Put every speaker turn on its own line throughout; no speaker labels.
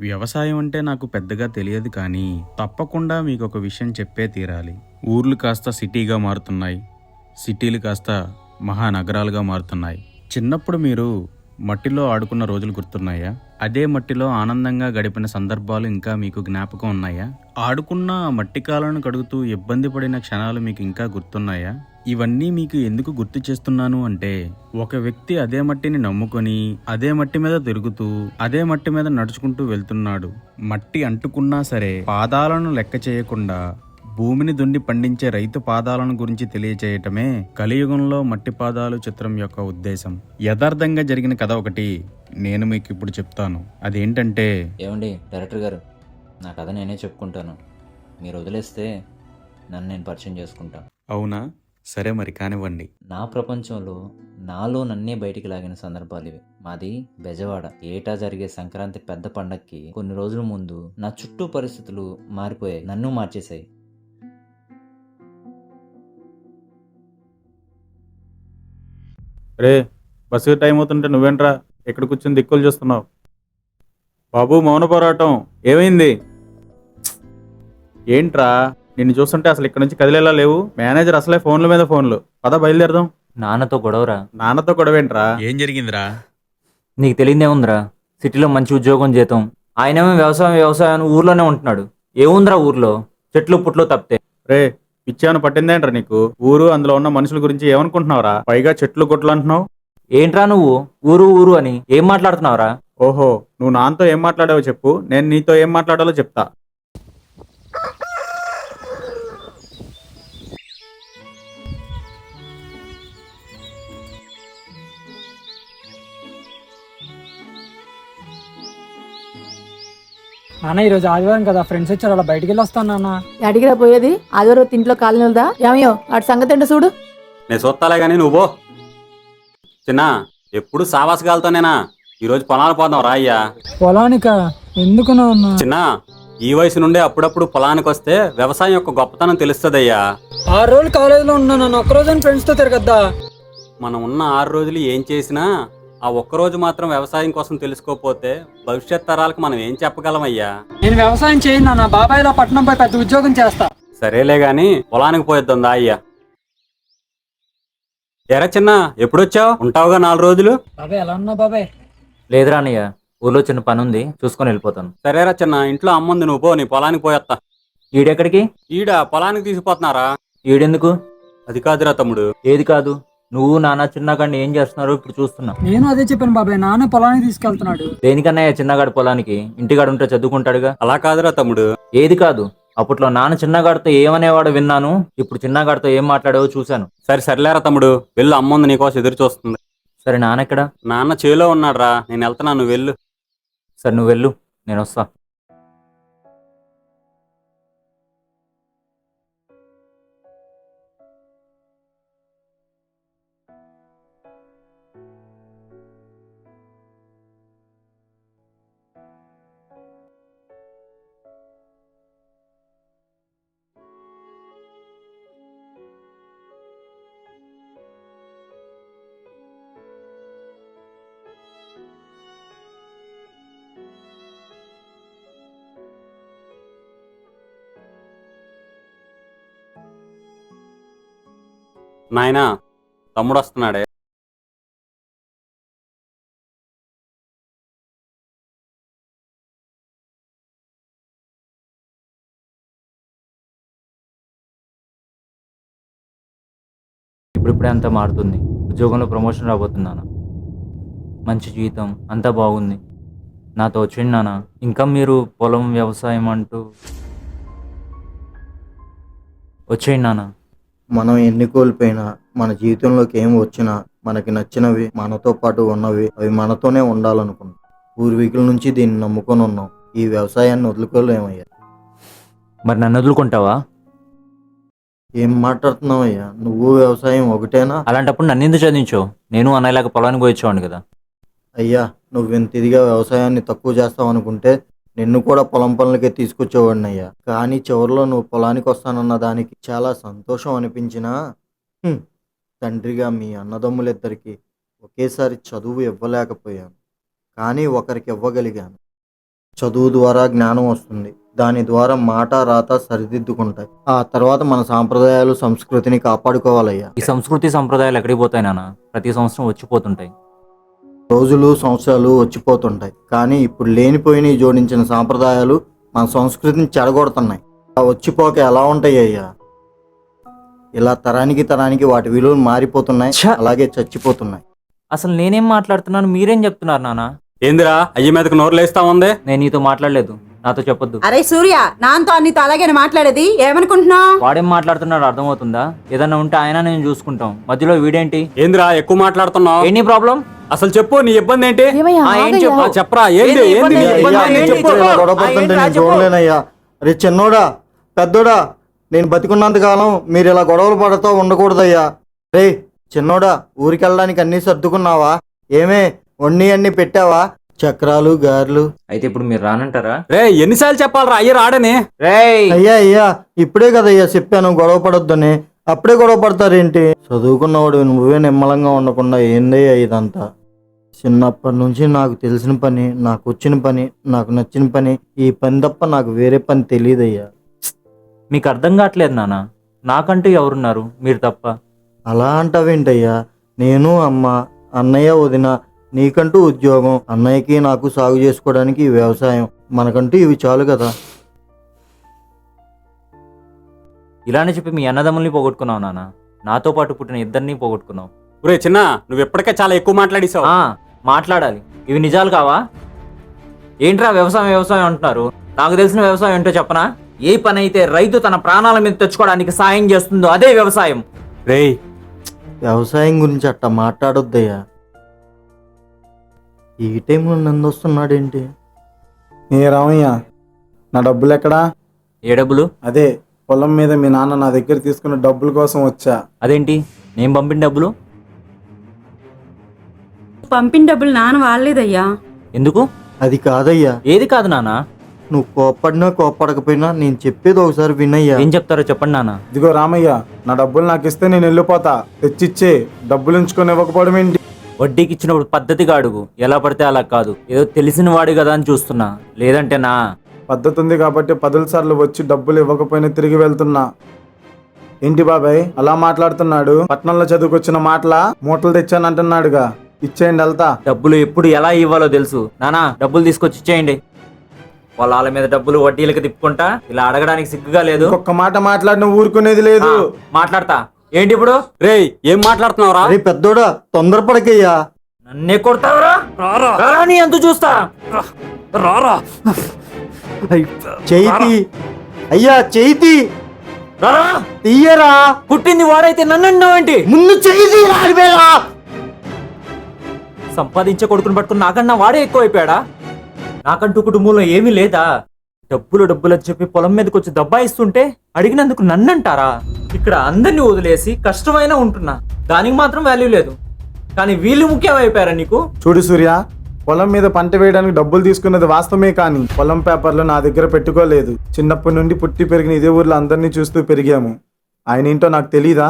వ్యవసాయం అంటే నాకు పెద్దగా తెలియదు కానీ తప్పకుండా మీకు ఒక విషయం చెప్పే తీరాలి. ఊర్లు కాస్త సిటీగా మారుతున్నాయి. సిటీలు కాస్త మహానగరాలుగా మారుతున్నాయి. చిన్నప్పుడు మీరు మట్టిలో ఆడుకున్న రోజులు గుర్తున్నాయా? అదే మట్టిలో ఆనందంగా గడిపిన సందర్భాలు ఇంకా మీకు జ్ఞాపకం ఉన్నాయా? ఆడుకున్న మట్టి కాలను కడుగుతూ ఇబ్బంది పడిన క్షణాలు మీకు ఇంకా గుర్తున్నాయా? ఇవన్నీ మీకు ఎందుకు గుర్తు చేస్తున్నాను అంటే ఒక వ్యక్తి అదే మట్టిని నమ్ముకొని అదే మట్టి మీద తిరుగుతూ అదే మట్టి మీద నడుచుకుంటూ వెళ్తున్నాడు. మట్టి అంటుకున్నా సరే పాదాలను లెక్క చేయకుండా భూమిని దుండి పండించే రైతు పాదాలను గురించి తెలియచేయటమే కలియుగంలో మట్టి పాదాలు చిత్రం యొక్క ఉద్దేశం. యథార్థంగా జరిగిన కథ ఒకటి నేను మీకు ఇప్పుడు చెప్తాను. అదేంటంటే
ఏమండి డైరెక్టర్ గారు నా కథ నేనే చెప్పుకుంటాను. మీరు వదిలేస్తే నన్ను నేను పరిచయం చేసుకుంటాను
అవునా? సరే మరి కానివ్వండి.
నా ప్రపంచంలో నాలో నన్నే బయటికి లాగిన సందర్భాలు ఇవి. మాది బెజవాడ. ఏటా జరిగే సంక్రాంతి పెద్ద పండక్కి కొన్ని రోజుల ముందు నా చుట్టూ పరిస్థితులు మారిపోయాయి. నన్ను మార్చేశాయి.
రే బస్సు టైం అవుతుంటే నువ్వేంట్రా? ఎక్కడ కూర్చొని దిక్కులు చూస్తున్నావు. బాబు మౌన పోరాటం. ఏమైంది? ఏంట్రా? నిన్ను చూస్తుంటే అసలు ఇక్కడ నుంచి కదిలేలా లేవు. మేనేజర్ అసలే ఫోన్ల మీద ఫోన్లు. పద బయలుదేరదాం.
నాన్నతో గొడవరా?
నాన్నతో గొడవేంట్రా?
ఏం జరిగిందిరా?
నీకు తెలియదేముందిరా సిటీలో మంచి ఉద్యోగం జీతం. ఆయనేమో వ్యవసాయం వ్యవసాయం ఊర్లోనే ఉంటున్నాడు. ఏముందిరా ఊర్లో? చెట్లు పుట్లు తప్పితే.
రే పిచ్చాను పట్టిందేంట్రా నీకు? ఊరు అందులో ఉన్న మనుషుల గురించి ఏమనుకుంటున్నావురా? పైగా చెట్లు కొట్లు అంటున్నావు?
ఏంట్రా నువ్వు? ఊరు ఊరు అని ఏం మాట్లాడుతున్నావురా?
ఓహో నువ్వు నాన్నతో ఏం మాట్లాడావో చెప్పు. నేను నీతో ఏం మాట్లాడాలో చెప్తా.
నాన్న ఈరోజు ఆదివారం కదా ఫ్రెండ్స్ వచ్చారు అలా బయటికి వెళ్ళి వస్తాను నాన్న.
అడిగిరా పోయేది? ఆదివారం ఇంట్లో కాలనీలదా ఏమయ్యో అటు సంగతి ఏంటో చూడు.
నేను చూస్తాలే కానీ నువ్వు పో. చిన్న ఎప్పుడు సావాసగాలతోనేనా ఈరోజు పొలాలు పోదాం రాయ్యా
పొలానిక? ఎందుకు నాన్న?
చిన్న ఈ వయసు నుండే అప్పుడప్పుడు పొలానికి వస్తే వ్యవసాయం యొక్క గొప్పతనం తెలుస్తుందయ్యా.
ఆరు రోజులు కాలేజీలో ఉన్నా నన్ను ఒక్కరోజు ఫ్రెండ్స్తో తిరగద్దా?
మనం ఉన్న ఆరు రోజులు ఏం చేసినా ఆ ఒక్క రోజు మాత్రం వ్యవసాయం కోసం తెలుసుకోపోతే భవిష్యత్ తరాలకు మనం ఏం చెప్పగలమయ్యా?
నేను వ్యవసాయం చేయను నాన్న. బాబాయ్లో పట్నం పోయి పెద్ద ఉద్యోగం చేస్తా.
సరేలే గాని పొలానికి పోయిద్దాం దా అయ్యా? ఎరా చిన్న ఎప్పుడొచ్చావు? ఉంటావుగా నాలుగు రోజులు?
బాబాయ్ ఎలా ఉన్నా బాబాయ్?
లేదురా అన్నయ్య. ఊర్లో చిన్న పని ఉంది చూసుకొని వెళ్ళిపోతాను.
సరేరా చిన్న ఇంట్లో అమ్మంది నువ్వు పో నీ పొలానికి పోయేత్తా.
ఈడెక్కడికి?
ఈడ పొలానికి తీసుకుపోతున్నారా?
ఈడెందుకు?
అది కాదురా తమ్ముడు.
ఏది కాదు? నువ్వు నాన్న చిన్నగాడిని ఏం చేస్తున్నారో ఇప్పుడు చూస్తున్నా.
నేను అదే చెప్పాను బాబాయ్ నాన్న పొలానికి తీసుకెళ్తున్నాడు.
దేనికన్నయ్య చిన్నగాడి పొలానికి? ఇంటిగాడు ఉంటే చదువుకుంటాడుగా?
అలా కాదురా తమ్ముడు.
ఏది కాదు. అప్పట్లో నాన్న చిన్నగాడితో ఏమనేవాడో విన్నాను ఇప్పుడు చిన్నగాడితో ఏం మాట్లాడావో చూశాను.
సరే సర్లేరా తమ్ముడు. వెళ్ళు అమ్మంది నీకోసం ఎదురు చూస్తుంది.
సరే నాన్నెక్కడా
నాన్న చేలో ఉన్నాడురా. నేను వెళ్తున్నా నువ్వు వెళ్ళు.
సరే నువ్వు వెళ్ళు. నేను వస్తా.
నాయనా తమ్ముడు వస్తున్నాడే
ఇప్పుడిప్పుడే అంతా మారుతుంది. ఉద్యోగంలో ప్రమోషన్ రాబోతున్నాను? మంచి జీవితం అంతా బాగుంది. నాతో వచ్చింది నాన్న ఇంకా మీరు పొలం వ్యవసాయం అంటూ వచ్చేయండి నాన్న
మనం ఎన్ని కోల్పోయినా మన జీవితంలోకి ఏం వచ్చినా మనకి నచ్చినవి మనతో పాటు ఉన్నవి అవి మనతోనే ఉండాలనుకుంటాం పూర్వీకుల నుంచి దీన్ని నమ్ముకొని ఉన్నాం. ఈ వ్యవసాయాన్ని వదులుకోలేమయ్యా.
మరి నన్ను వదులుకుంటావా?
ఏం మాట్లాడుతున్నావయ్యా? నువ్వు వ్యవసాయం ఒకటేనా?
అలాంటప్పుడు నన్ను ఎందుకు చదివించావు నేను అన్నయ్యలాగా పొలానికి పోయిచ్చేవాడిని కదా.
అయ్యా నువ్వు ఇంత ఇదిగా వ్యవసాయాన్ని తక్కువ చేస్తావు అనుకుంటే నిన్ను కూడా పొలం పనులకే తీసుకొచ్చేవాడిని అయ్యా. కానీ చివరిలో నువ్వు పొలానికి వస్తానన్న దానికి చాలా సంతోషం అనిపించినా తండ్రిగా మీ అన్నదమ్ములిద్దరికీ ఒకేసారి చదువు ఇవ్వలేకపోయాను. కానీ ఒకరికి ఇవ్వగలిగాను. చదువు ద్వారా జ్ఞానం వస్తుంది. దాని ద్వారా మాట రాత సరిదిద్దుకుంటాయి. ఆ తర్వాత మన సాంప్రదాయాలు సంస్కృతిని కాపాడుకోవాలయ్యా.
ఈ సంస్కృతి సంప్రదాయాలు ఎక్కడికి పోతాయి నాన్న? ప్రతి సంవత్సరం వచ్చిపోతుంటాయి.
రోజులు సంవత్సరాలు వచ్చిపోతుంటాయి. కానీ ఇప్పుడు లేనిపోయిన జోడించిన సాంప్రదాయాలు మన సంస్కృతిని చెడగొడుతున్నాయి. ఆ వచ్చిపోక ఎలా ఉంటాయి అయ్యా? ఇలా తరానికి తరానికి వాటి విలువలు మారిపోతున్నాయి! అలాగే చచ్చిపోతున్నాయి.
అసలు నేనేం మాట్లాడుతున్నాను మీరేం చెప్తున్నారు నాన్న
ఏందిరా అయ్యి మీదకి నోరు లేస్తా ఉంది?
నేను నీతో మాట్లాడలేదు. నాతో చెప్పొద్దు.
అరే సూర్య నాతో నీతో అలాగే మాట్లాడేది? ఏమనుకుంటున్నావు?
వాడేం మాట్లాడుతున్నాడు అర్థమవుతుందా? ఏదన్నా ఉంటే ఆయన నేను చూసుకుంటాం. మధ్యలో వీడేంటి?
ఏందిరా ఎక్కువ మాట్లాడుతున్నావు?
ఏంటి ప్రాబ్లం
అసలు చెప్పు నీ ఇబ్బంది ఏంటి?
ఏమయ్యా?
ఆ, ఏం
ఆగయ్యా.
చెప్పు?
ఆ, చెప్పరా? ఏంది?
ఏంది?
నీ? ఇబ్బంది
అయ్యా,
చెప్పు.
ఇలా నేను. చూడలేనయ్యా. రే చిన్నోడా పెద్దోడా నేను బతికున్నంత కాలం మీరు ఇలా గొడవలు పడుతూ ఉండకూడదయ్యా. రే చిన్నోడా ఊరికి వెళ్ళడానికి అన్నీ సర్దుకున్నావా? ఏమే వండి అన్ని పెట్టావా? చక్రాలు గారెలు.
అయితే ఇప్పుడు మీరు రానంటారా?
రే ఎన్నిసార్లు చెప్పాలరా? అయ్యి రాడని.
రేయ్!
అయ్యా అయ్యా ఇప్పుడే కదయ్యా చెప్పాను గొడవ పడొద్దని. అప్పుడే గొడవ పడతారేంటి? చదువుకున్నవాడు నువ్వే నిమ్మలంగా ఉండకుండా ఏందయ్యా ఇదంతా? చిన్నప్పటి నుంచి నాకు తెలిసిన పని నాకు వచ్చిన పని నాకు నచ్చిన పని ఈ పని తప్ప నాకు వేరే పని తెలియదయ్యా
మీకు అర్థం కావట్లేదు నాన్న నాకంటూ ఎవరున్నారు? మీరు తప్ప.
అలా అంటావేంటయ్యా? నేను అమ్మ అన్నయ్య వదిన నీకంటూ ఉద్యోగం అన్నయ్యకి నాకు సాగు చేసుకోవడానికి ఈ వ్యవసాయం. మనకంటూ ఇవి చాలు కదా.
ఇలానే చెప్పి మీ అన్నదమ్ముల్ని పోగొట్టుకున్నావు నాన్న నాతో పాటు పుట్టిన ఇద్దరిని పోగొట్టుకున్నావు.
ఒరే చిన్న నువ్వు ఎప్పటికే చాలా ఎక్కువ మాట్లాడేసావు
ఆ, మాట్లాడాలి. ఇవి నిజాలు కావా? ఏంట్రా వ్యవసాయం వ్యవసాయం అంటున్నారు? నాకు తెలిసిన వ్యవసాయం ఏంటో చెప్పనా? ఏ పని అయితే రైతు తన ప్రాణాల మీద తెచ్చుకోవడానికి సాయం చేస్తుందో అదే వ్యవసాయం.
రేయ్
వ్యవసాయం గురించి అట్ట మాట్లాడొద్దయ్యా. ఈ టైంలో నందు వస్తున్నాడేంటి?
ఏ రామయ్య నా డబ్బులు ఎక్కడా?
ఏ డబ్బులు?
అదే పొలం మీద మీ నాన్న నా దగ్గర తీసుకున్న డబ్బుల కోసం వచ్చా.
అదేంటి? నేను పంపిన డబ్బులు?
పంపిన డబ్బులు నాన్న వాళ్ళేదయ్యా
ఎందుకు?
అది కాదయ్యా.
ఏది కాదు నాన్న?
నువ్వు కోప్పడినా కోప్పడకపోయినా నేను చెప్పేది ఒకసారి వినయ్యా.
ఏం చెప్తారో చెప్పండి నాన్న.
ఇదిగో రామయ్య నా డబ్బులు నాకు ఇస్తే నేను వెళ్ళిపోతా. తెచ్చిచ్చే డబ్బులు ఉంచుకొని ఇవ్వకపోవడం ఏంటి?
వడ్డీకి ఇచ్చినప్పుడు పద్ధతిగా అడుగు. ఎలా పడితే అలా కాదు. ఏదో తెలిసిన వాడు కదా అని చూస్తున్నా. లేదంటే నా.
పద్ధతి ఉంది కాబట్టి పదుల సార్లు వచ్చి డబ్బులు ఇవ్వకపోయినా తిరిగి వెళ్తున్నా. ఏంటి బాబాయ్ అలా మాట్లాడుతున్నాడు? పట్నంలో చదువుకొచ్చిన మాటలా? మూటలు తెచ్చానంటున్నాడుగా. ఇచ్చేయండి వెళ్తా.
డబ్బులు ఎప్పుడు ఎలా ఇవ్వాలో తెలుసు. నానా డబ్బులు తీసుకొచ్చి ఇచ్చేయండి. వాళ్ళ వాళ్ళ మీద డబ్బులు వడ్డీలకి తిప్పుకుంటా ఇలా అడగడానికి సిగ్గుగా లేదు.
ఒక్క మాట మాట్లాడిన ఊరుకునేది లేదు.
మాట్లాడతా. ఏంటి ఇప్పుడు?
రేయ్ ఏం మాట్లాడుతున్నావురా?
అరే పెద్దోడా తొందరపడకయ్యా.
నన్నే కొడతావరా? రారా. నీ ఎంత చూస్తా. రారా.
చేయితి. అయ్యా
రారా?
తీయరా.
పుట్టింది వాడైతే నన్ను అన్నావేంటి
ముందు చేయితి రాడిపోయా
సంపాదించే కొడుకుని పట్టుకుని నాకన్నా వాడే ఎక్కువైపోయాడా? నాకంటూ కుటుంబంలో ఏమీ లేదా? డబ్బులు డబ్బులు అని చెప్పి పొలం మీదకి వచ్చి దబ్బాయిస్తుంటే అడిగినందుకు నన్నంటారా? ఇక్కడ అందరినీ వదిలేసి కష్టమైనా ఉంటున్నా. దానికి మాత్రం వాల్యూ లేదు. కానీ వీళ్ళు ముఖ్యమైపోయారా నీకు?
చూడు సూర్య పొలం మీద పంట వేయడానికి డబ్బులు తీసుకున్నది వాస్తవమే కానీ పొలం పేపర్లు నా దగ్గర పెట్టుకోలేదు. చిన్నప్పటి నుండి పుట్టి పెరిగిన ఇదే ఊర్లో అందరినీ చూస్తూ పెరిగాము. ఆయన ఏంటో నాకు తెలీదా?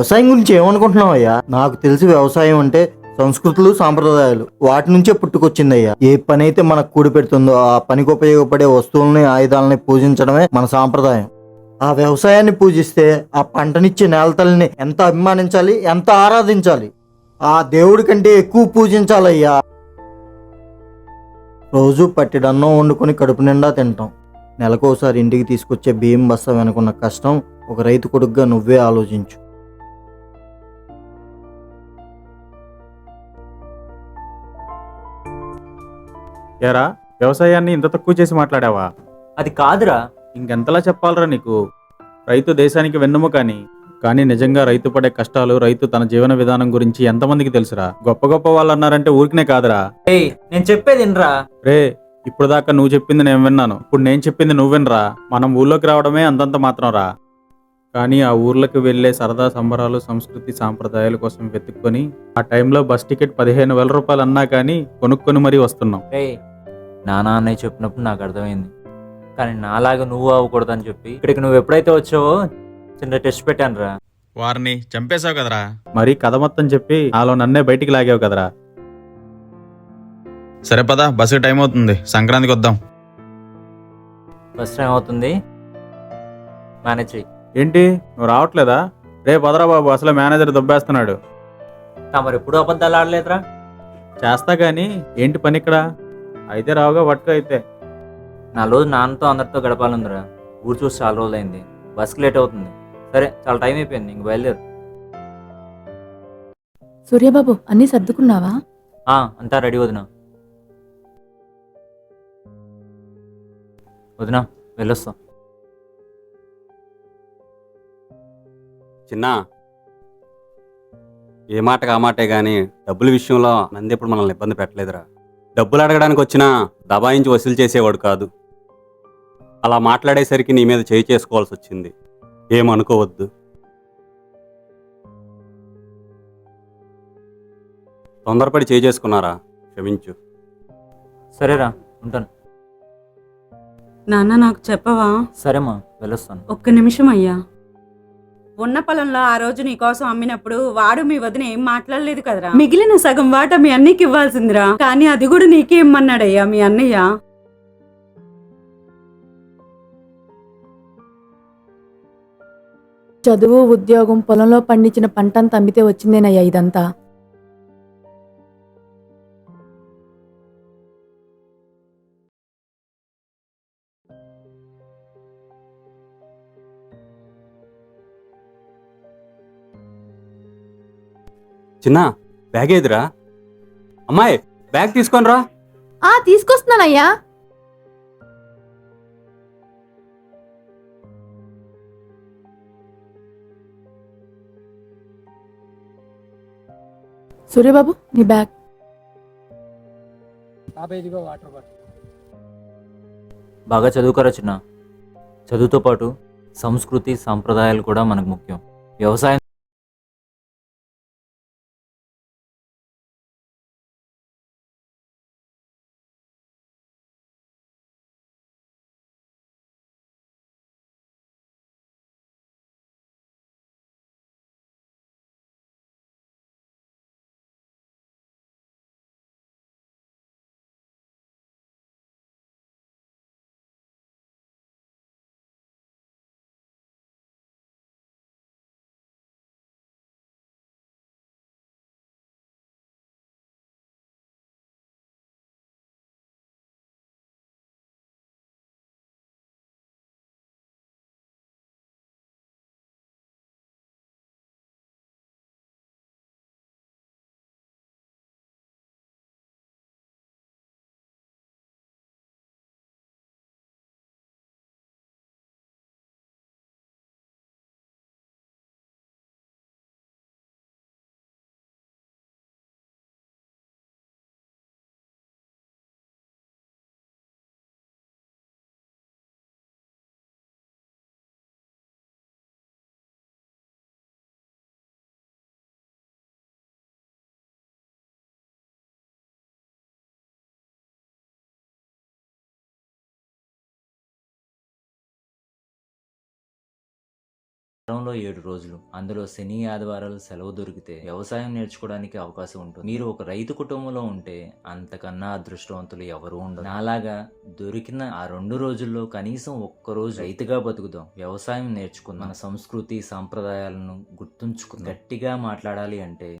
వ్యవసాయం గురించి ఏమనుకుంటున్నావయ్యా? నాకు తెలిసి వ్యవసాయం అంటే సంస్కృతులు సాంప్రదాయాలు. వాటి నుంచే పుట్టుకొచ్చిందయ్యా. ఏ పని అయితే మనకు కూడి పెడుతుందో ఆ పనికి ఉపయోగపడే వస్తువుల్ని ఆయుధాలని పూజించడమే మన సాంప్రదాయం. ఆ వ్యవసాయాన్ని పూజిస్తే ఆ పంటనిచ్చే నేల తల్లిని ఎంత అభిమానించాలి ఎంత ఆరాధించాలి? ఆ దేవుడి కంటే ఎక్కువ పూజించాలయ్యా. రోజు పట్టిడన్నం వండుకొని కడుపు నిండా తింటాం. నెలకోసారి ఇంటికి తీసుకొచ్చే బియ్యం బస్తా వెనుకున్న కష్టం ఒక రైతు కొడుకుగా నువ్వే ఆలోచించు.
ఏరా వ్యవసాయాన్ని ఇంత తక్కువ చేసి మాట్లాడావా?
అది కాదురా.
ఇంకెంతలా చెప్పాలరా నీకు? రైతు దేశానికి వెన్నుముక అని కానీ నిజంగా రైతు పడే కష్టాలు రైతు తన జీవన విధానం గురించి ఎంతమందికి తెలుసురా? గొప్ప గొప్ప వాళ్ళు అన్నారంటే ఊరికనే కాదురా.
ఏయ్ నేను చెప్పేది వినరా.
రే
ఇప్పుడు దాకా నువ్వు చెప్పింది నేను విన్నాను. ఇప్పుడు నేను చెప్పింది నువ్వు వినరా. మనం ఊళ్ళోకి రావడమే అంతంత మాత్రం రా కానీ ఆ ఊర్లోకి వెళ్ళే సరదా సంబరాలు సంస్కృతి సాంప్రదాయాల కోసం వెతుక్కొని ఆ టైంలో బస్ టికెట్ పదిహేను వేల రూపాయలు అన్నా కానీ కొనుక్కొని మరీ వస్తున్నాం.
నానా అన్నయ్య చెప్పినప్పుడు నాకు అర్థమైంది. కానీ నాలాగా నువ్వు అవ్వకూడదని చెప్పి ఇక్కడికి నువ్వు ఎప్పుడైతే వచ్చావో చిన్న టెస్ట్ పెట్టాను రా
వారిని చంపేశావు కదరా. మరి కథ మొత్తం చెప్పి నాలో నన్నే బయటికి లాగావు కదరా. సరే పదా బస్సు టైం అవుతుంది. సంక్రాంతికి వద్దాం.
ఫస్ట్ టైం అవుతుంది. మేనేజ్ చెయ్యి.
ఏంటి? నువ్వు రావట్లేదా? రే పదరా బాబు అసలు మేనేజర్ దొబ్బేస్తున్నాడు.
తమరు ఎప్పుడు అబద్ధాలు ఆడలేదురా.
చేస్తా గానీ ఏంటి పని ఇక్కడ? అయితే రావుగా పట్టుకో అయితే.
నా రోజు నాన్నతో అందరితో గడపాలందిరా. ఊరు చూసి చాలా రోజులైంది. బస్కి లేట్ అవుతుంది. సరే చాలా టైం అయిపోయింది. ఇంక బయలుదేరు.
సూర్యబాబు అన్నీ సర్దుకున్నావా?
ఆ, అంతా రెడీ వదినా. వదినా వెళ్ళొస్తాం.
చిన్న ఏ మాటకు ఆ మాటే గాని డబ్బుల విషయంలో నంది ఎప్పుడు మనల్ని ఇబ్బంది పెట్టలేదురా. డబ్బులు అడగడానికి వచ్చినా దబాయించి వసూలు చేసేవాడు కాదు. అలా మాట్లాడేసరికి నీ మీద చేయి చేసుకోవాల్సి వచ్చింది ఏమనుకోవద్దు. తొందరపడి చేయి చేసుకున్నారా? క్షమించు.
సరేరా ఉంటాను.
నాన్న నాకు చెప్పవా?
సరేమ్మా వెళ్ళొస్తాను.
ఒక్క నిమిషం అయ్యా ఉన్న పొలంలో ఆ రోజు నీ కోసం అమ్మినప్పుడు వాడు మీ వదిన ఏం మాట్లాడలేదు కదరా? మిగిలిన సగం వాట మీ అన్నయ్యకి ఇవ్వాల్సిందిరా. కానీ అది కూడా నీకే ఇమ్మన్నాడయ్యా మీ అన్నయ్య.
చదువు ఉద్యోగం పొలంలో పండించిన పంటంతా అమ్మితే వచ్చిందేనయ్యా ఇదంతా.
చిన్న బ్యాగ్ ఏదిరా? అమ్మాయి బ్యాగ్ తీసుకొని రా
ఆ తీసుకొస్తున్నానయ్యా. సూర్యబాబు నీ బ్యాగ్
వాటర్ బాటిల్
బాగా చదువుకోరా చిన్న. చదువుతో పాటు సంస్కృతి సాంప్రదాయాలు కూడా మనకు ముఖ్యం. వ్యవసాయం వారంలో ఏడు రోజులు. అందులో శని ఆదివారాలు సెలవు దొరికితే వ్యవసాయం నేర్చుకోవడానికి అవకాశం ఉంటుంది. మీరు ఒక రైతు కుటుంబంలో ఉంటే అంతకన్నా అదృష్టవంతులు ఎవరు ఉండరు. నాలాగా దొరికిన ఆ రెండు రోజుల్లో కనీసం ఒక్క రోజు రైతుగా బతుకుదాం. వ్యవసాయం నేర్చుకుందాం. మన సంస్కృతి సాంప్రదాయాలను గుర్తుంచుకుందాం. గట్టిగా మాట్లాడాలి అంటే